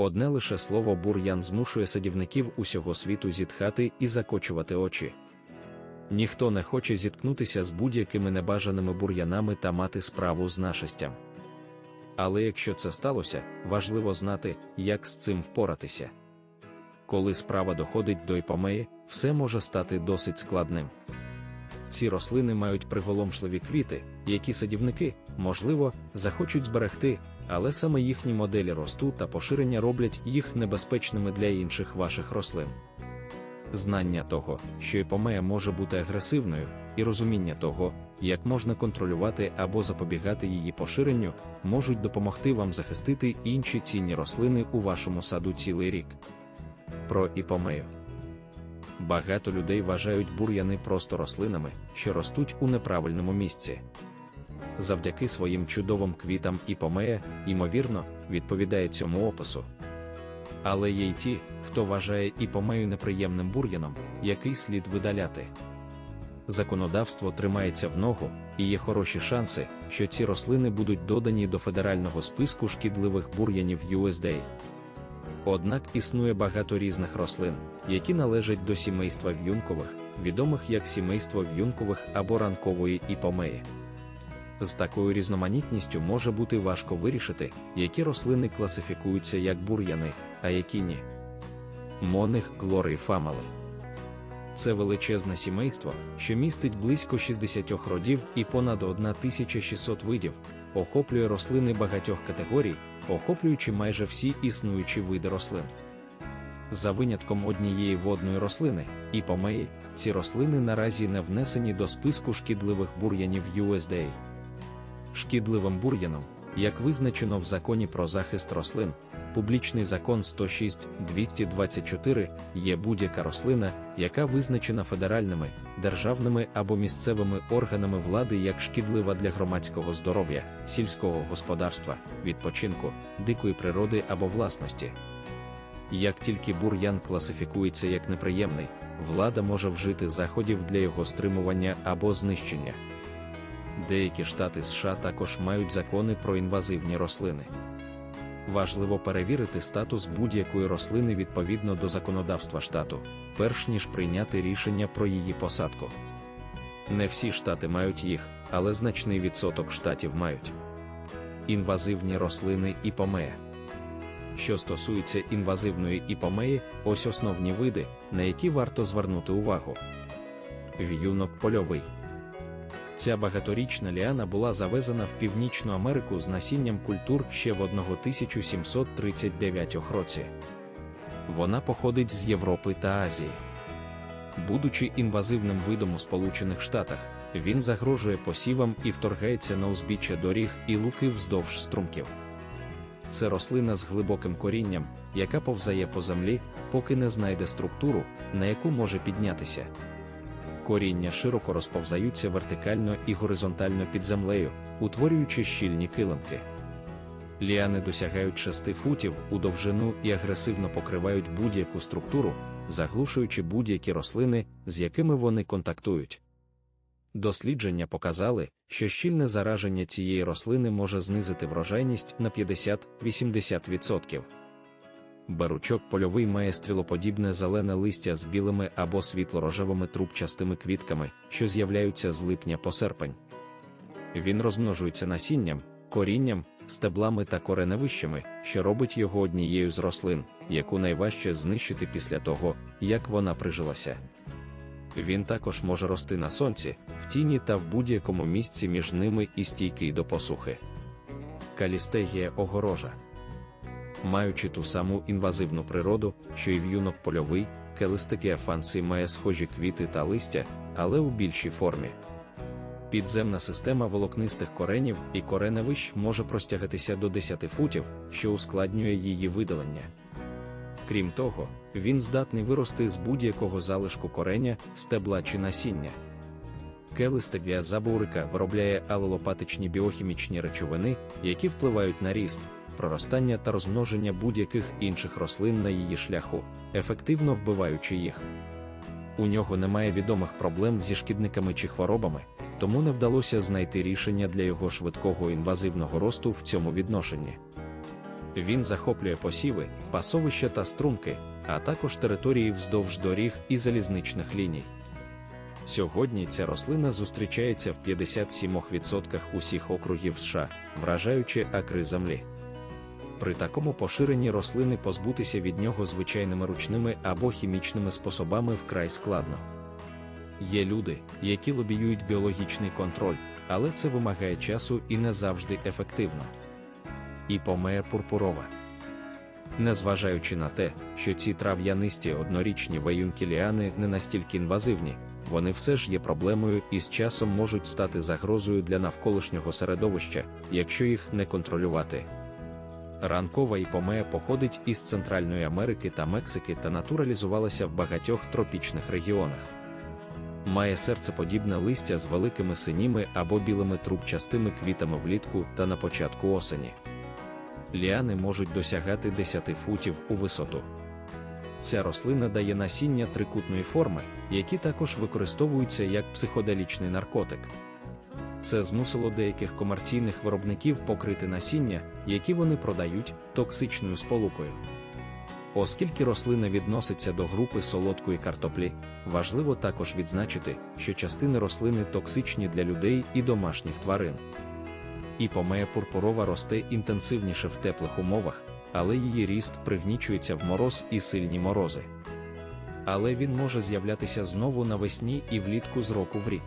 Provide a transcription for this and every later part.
Одне лише слово бур'ян змушує садівників усього світу зітхати і закочувати очі. Ніхто не хоче зіткнутися з будь-якими небажаними бур'янами та мати справу з нашестям. Але якщо це сталося, важливо знати, як з цим впоратися. Коли справа доходить до іпомеї, все може стати досить складним. Ці рослини мають приголомшливі квіти, які садівники, можливо, захочуть зберегти, але саме їхні моделі росту та поширення роблять їх небезпечними для інших ваших рослин. Знання того, що іпомея може бути агресивною, і розуміння того, як можна контролювати або запобігати її поширенню, можуть допомогти вам захистити інші цінні рослини у вашому саду цілий рік. Про іпомею. Багато людей вважають бур'яни просто рослинами, що ростуть у неправильному місці. Завдяки своїм чудовим квітам іпомея, ймовірно, відповідає цьому опису. Але є й ті, хто вважає іпомею неприємним бур'яном, який слід видаляти. Законодавство тримається в ногу, і є хороші шанси, що ці рослини будуть додані до федерального списку шкідливих бур'янів USDA. Однак існує багато різних рослин, які належать до сімейства в'юнкових, відомих як сімейство в'юнкових або ранкової іпомеї. З такою різноманітністю може бути важко вирішити, які рослини класифікуються як бур'яни, а які ні. Моних Glory Family Це величезне сімейство, що містить близько 60 родів і понад 1600 видів, охоплює рослини багатьох категорій, охоплюючи майже всі існуючі види рослин. За винятком однієї водної рослини, іпомеї, ці рослини наразі не внесені до списку шкідливих бур'янів USDA. Шкідливим бур'яном, як визначено в законі про захист рослин, публічний закон 106-224 є будь-яка рослина, яка визначена федеральними, державними або місцевими органами влади як шкідлива для громадського здоров'я, сільського господарства, відпочинку, дикої природи або власності. Як тільки бур'ян класифікується як неприємний, влада може вжити заходів для його стримування або знищення. Деякі штати США також мають закони про інвазивні рослини. Важливо перевірити статус будь-якої рослини відповідно до законодавства штату, перш ніж прийняти рішення про її посадку. Не всі штати мають їх, але значний відсоток штатів мають. Інвазивні рослини іпомея. Що стосується інвазивної іпомеї, ось основні види, на які варто звернути увагу. В'юнок польовий. Ця багаторічна ліана була завезена в Північну Америку з насінням культур ще в 1739 році. Вона походить з Європи та Азії. Будучи інвазивним видом у Сполучених Штатах, він загрожує посівам і вторгається на узбіччя доріг і луки вздовж струмків. Це рослина з глибоким корінням, яка повзає по землі, поки не знайде структуру, на яку може піднятися коріння широко розповзаються вертикально і горизонтально під землею, утворюючи щільні килимки. Ліани досягають 6 футів у довжину і агресивно покривають будь-яку структуру, заглушуючи будь-які рослини, з якими вони контактують. Дослідження показали, що щільне зараження цієї рослини може знизити врожайність на 50-80%. Беручок польовий має стрілоподібне зелене листя з білими або світло-рожевими трубчастими квітками, що з'являються з липня по серпень. Він розмножується насінням, корінням, стеблами та кореневищами, що робить його однією з рослин, яку найважче знищити після того, як вона прижилася. Він також може рости на сонці, в тіні та в будь-якому місці між ними і стійкий до посухи. Калістегія огорожа маючи ту саму інвазивну природу, що й в'юнок польовий, келистикія фанси має схожі квіти та листя, але у більшій формі. Підземна система волокнистих коренів і кореневищ може простягатися до 10 футів, що ускладнює її видалення. Крім того, він здатний вирости з будь-якого залишку кореня, стебла чи насіння. Келистегія забурика виробляє алелопатичні біохімічні речовини, які впливають на ріст, проростання та розмноження будь-яких інших рослин на її шляху, ефективно вбиваючи їх. У нього немає відомих проблем зі шкідниками чи хворобами, тому не вдалося знайти рішення для його швидкого інвазивного росту в цьому відношенні. Він захоплює посіви, пасовища та струнки, а також території вздовж доріг і залізничних ліній. Сьогодні ця рослина зустрічається в 57% усіх округів США, вражаючи акри землі. При такому поширенні рослини позбутися від нього звичайними ручними або хімічними способами вкрай складно. Є люди, які лобіюють біологічний контроль, але це вимагає часу і не завжди ефективно. Іпомея пурпурова. Незважаючи на те, що ці трав'янисті однорічні ваюнкіліани не настільки інвазивні, вони все ж є проблемою і з часом можуть стати загрозою для навколишнього середовища, якщо їх не контролювати. Ранкова іпомея походить із Центральної Америки та Мексики та натуралізувалася в багатьох тропічних регіонах. Має серцеподібне листя з великими синіми або білими трубчастими квітами влітку та на початку осені. Ліани можуть досягати 10 футів у висоту. Ця рослина дає насіння трикутної форми, які також використовуються як психоделічний наркотик. Це змусило деяких комерційних виробників покрити насіння, які вони продають, токсичною сполукою. Оскільки рослина відноситься до групи солодкої картоплі, важливо також відзначити, що частини рослини токсичні для людей і домашніх тварин. Іпомея пурпурова росте інтенсивніше в теплих умовах, але її ріст пригнічується в мороз і сильні морози. Але він може з'являтися знову навесні і влітку з року в рік.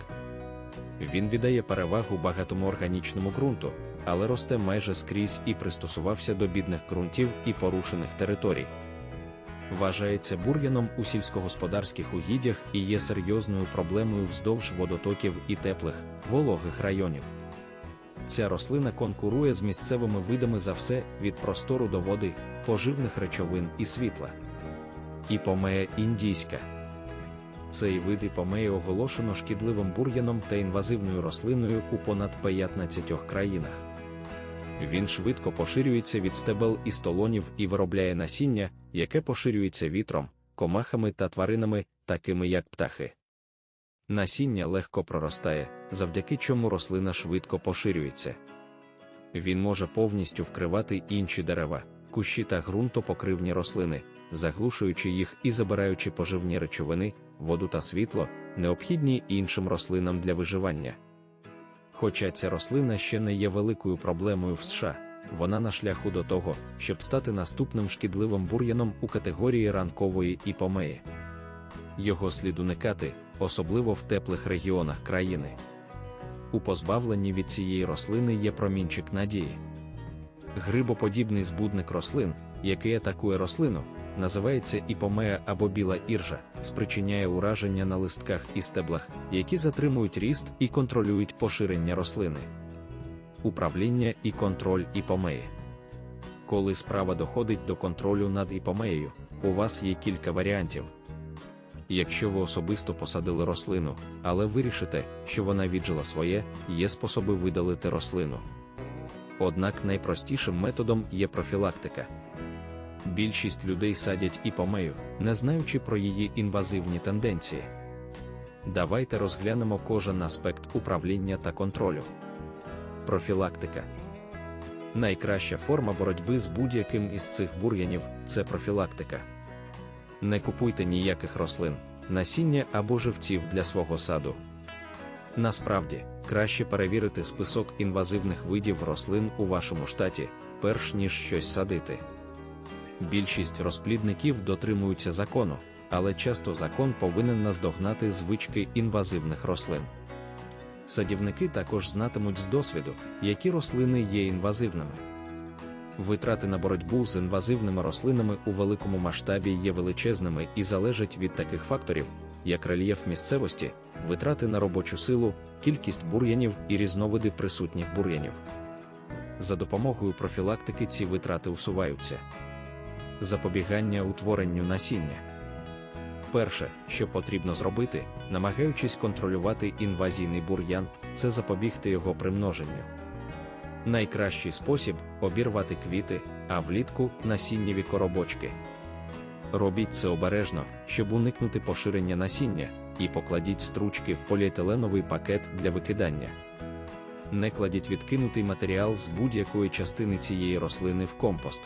Він віддає перевагу багатому органічному ґрунту, але росте майже скрізь і пристосувався до бідних ґрунтів і порушених територій. Вважається бур'яном у сільськогосподарських угіддях і є серйозною проблемою вздовж водотоків і теплих, вологих районів. Ця рослина конкурує з місцевими видами за все від простору до води, поживних речовин і світла. Іпомея індійська. Цей вид іпомеї оголошено шкідливим бур'яном та інвазивною рослиною у понад 15 країнах. Він швидко поширюється від стебел і столонів і виробляє насіння, яке поширюється вітром, комахами та тваринами, такими як птахи. Насіння легко проростає, завдяки чому рослина швидко поширюється. Він може повністю вкривати інші дерева, кущі та ґрунтопокривні рослини, заглушуючи їх і забираючи поживні речовини, воду та світло, необхідні іншим рослинам для виживання. Хоча ця рослина ще не є великою проблемою в США, вона на шляху до того, щоб стати наступним шкідливим бур'яном у категорії ранкової іпомеї. Його слід уникати, особливо в теплих регіонах країни. У позбавленні від цієї рослини є промінчик надії. Грибоподібний збудник рослин, який атакує рослину, називається іпомея або біла іржа, спричиняє ураження на листках і стеблах, які затримують ріст і контролюють поширення рослини. Управління і контроль іпомеї. Коли справа доходить до контролю над іпомеєю, у вас є кілька варіантів. Якщо ви особисто посадили рослину, але вирішите, що вона віджила своє, є способи видалити рослину. Однак найпростішим методом є профілактика. Більшість людей садять іпомею, не знаючи про її інвазивні тенденції. Давайте розглянемо кожен аспект управління та контролю. Профілактика найкраща форма боротьби з будь-яким із цих бур'янів це профілактика. Не купуйте ніяких рослин, насіння або живців для свого саду. Насправді, краще перевірити список інвазивних видів рослин у вашому штаті, перш ніж щось садити. Більшість розплідників дотримуються закону, але часто закон повинен наздогнати звички інвазивних рослин. Садівники також знатимуть з досвіду, які рослини є інвазивними. Витрати на боротьбу з інвазивними рослинами у великому масштабі є величезними і залежать від таких факторів, як рельєф місцевості, витрати на робочу силу, кількість бур'янів і різновиди присутніх бур'янів. За допомогою профілактики ці витрати усуваються. Запобігання утворенню насіння. Перше, що потрібно зробити, намагаючись контролювати інвазійний бур'ян, це запобігти його примноженню. Найкращий спосіб обірвати квіти, а влітку насіннєві коробочки. Робіть це обережно, щоб уникнути поширення насіння, і покладіть стручки в поліетиленовий пакет для викидання. Не кладіть відкинутий матеріал з будь-якої частини цієї рослини в компост.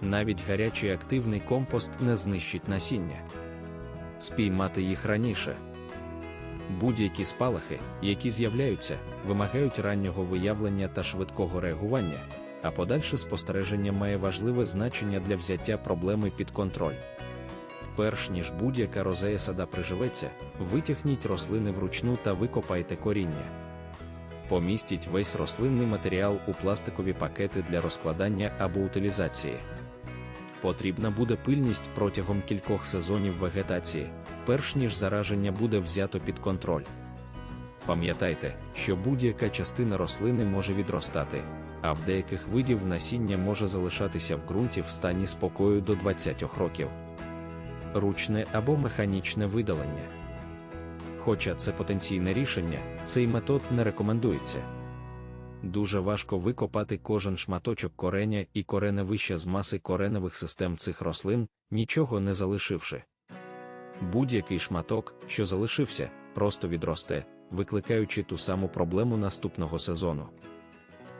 Навіть гарячий активний компост не знищить насіння. Спіймати їх раніше. Будь-які спалахи, які з'являються, вимагають раннього виявлення та швидкого реагування, а подальше спостереження має важливе значення для взяття проблеми під контроль. Перш ніж будь-яка розея сада приживеться, витягніть рослини вручну та викопайте коріння. Помістіть весь рослинний матеріал у пластикові пакети для розкладання або утилізації. Потрібна буде пильність протягом кількох сезонів вегетації, перш ніж зараження буде взято під контроль. Пам'ятайте, що будь-яка частина рослини може відростати, а в деяких видів насіння може залишатися в ґрунті в стані спокою до 20 років. Ручне або механічне видалення. Хоча це потенційне рішення, цей метод не рекомендується. Дуже важко викопати кожен шматочок кореня і кореневища з маси кореневих систем цих рослин, нічого не залишивши. Будь-який шматок, що залишився, просто відросте, викликаючи ту саму проблему наступного сезону.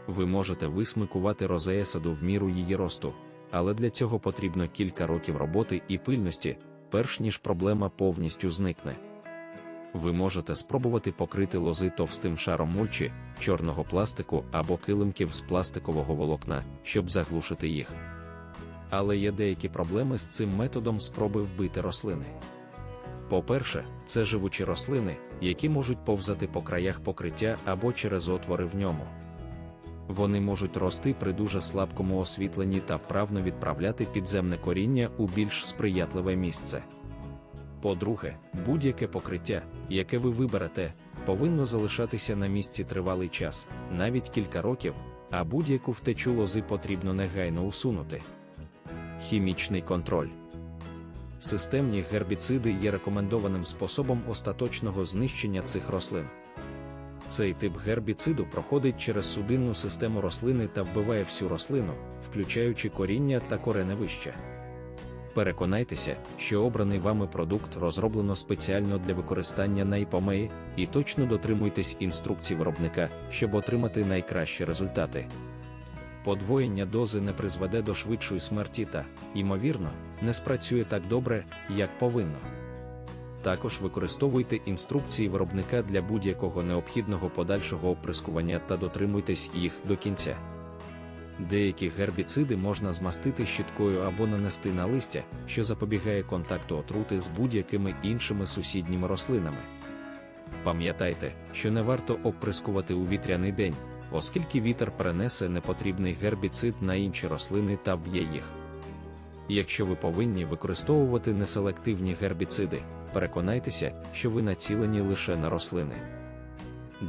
Ви можете висмикувати розея саду в міру її росту, але для цього потрібно кілька років роботи і пильності, перш ніж проблема повністю зникне. Ви можете спробувати покрити лози товстим шаром мульчі, чорного пластику або килимків з пластикового волокна, щоб заглушити їх. Але є деякі проблеми з цим методом спроби вбити рослини. По-перше, це живучі рослини, які можуть повзати по краях покриття або через отвори в ньому. Вони можуть рости при дуже слабкому освітленні та вправно відправляти підземне коріння у більш сприятливе місце. По-друге, будь-яке покриття, яке ви виберете, повинно залишатися на місці тривалий час, навіть кілька років, а будь-яку втечу лози потрібно негайно усунути. Хімічний контроль. Системні гербіциди є рекомендованим способом остаточного знищення цих рослин. Цей тип гербіциду проходить через судинну систему рослини та вбиває всю рослину, включаючи коріння та кореневище. Переконайтеся, що обраний вами продукт розроблено спеціально для використання на іпомеї, і точно дотримуйтесь інструкцій виробника, щоб отримати найкращі результати. Подвоєння дози не призведе до швидшої смерті та, ймовірно, не спрацює так добре, як повинно. Також використовуйте інструкції виробника для будь-якого необхідного подальшого оприскування та дотримуйтесь їх до кінця. Деякі гербіциди можна змастити щіткою або нанести на листя, що запобігає контакту отрути з будь-якими іншими сусідніми рослинами. Пам'ятайте, що не варто оприскувати у вітряний день, оскільки вітер перенесе непотрібний гербіцид на інші рослини та вб'є їх. Якщо ви повинні використовувати неселективні гербіциди, переконайтеся, що ви націлені лише на рослини.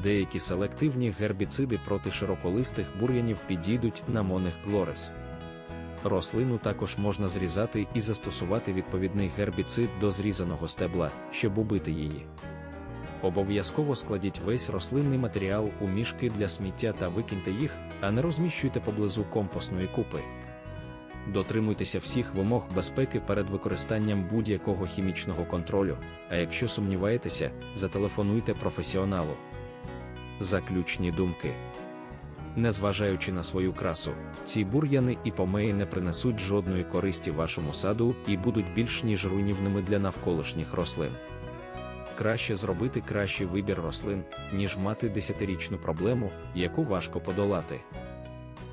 Деякі селективні гербіциди проти широколистих бур'янів підійдуть на моних глорис. Рослину також можна зрізати і застосувати відповідний гербіцид до зрізаного стебла, щоб убити її. Обов'язково складіть весь рослинний матеріал у мішки для сміття та викиньте їх, а не розміщуйте поблизу компостної купи. Дотримуйтеся всіх вимог безпеки перед використанням будь-якого хімічного контролю, а якщо сумніваєтеся, зателефонуйте професіоналу. Заключні думки. Незважаючи на свою красу, ці бур'яни і помеї не принесуть жодної користі вашому саду і будуть більш ніж руйнівними для навколишніх рослин. Краще зробити кращий вибір рослин, ніж мати десятирічну проблему, яку важко подолати.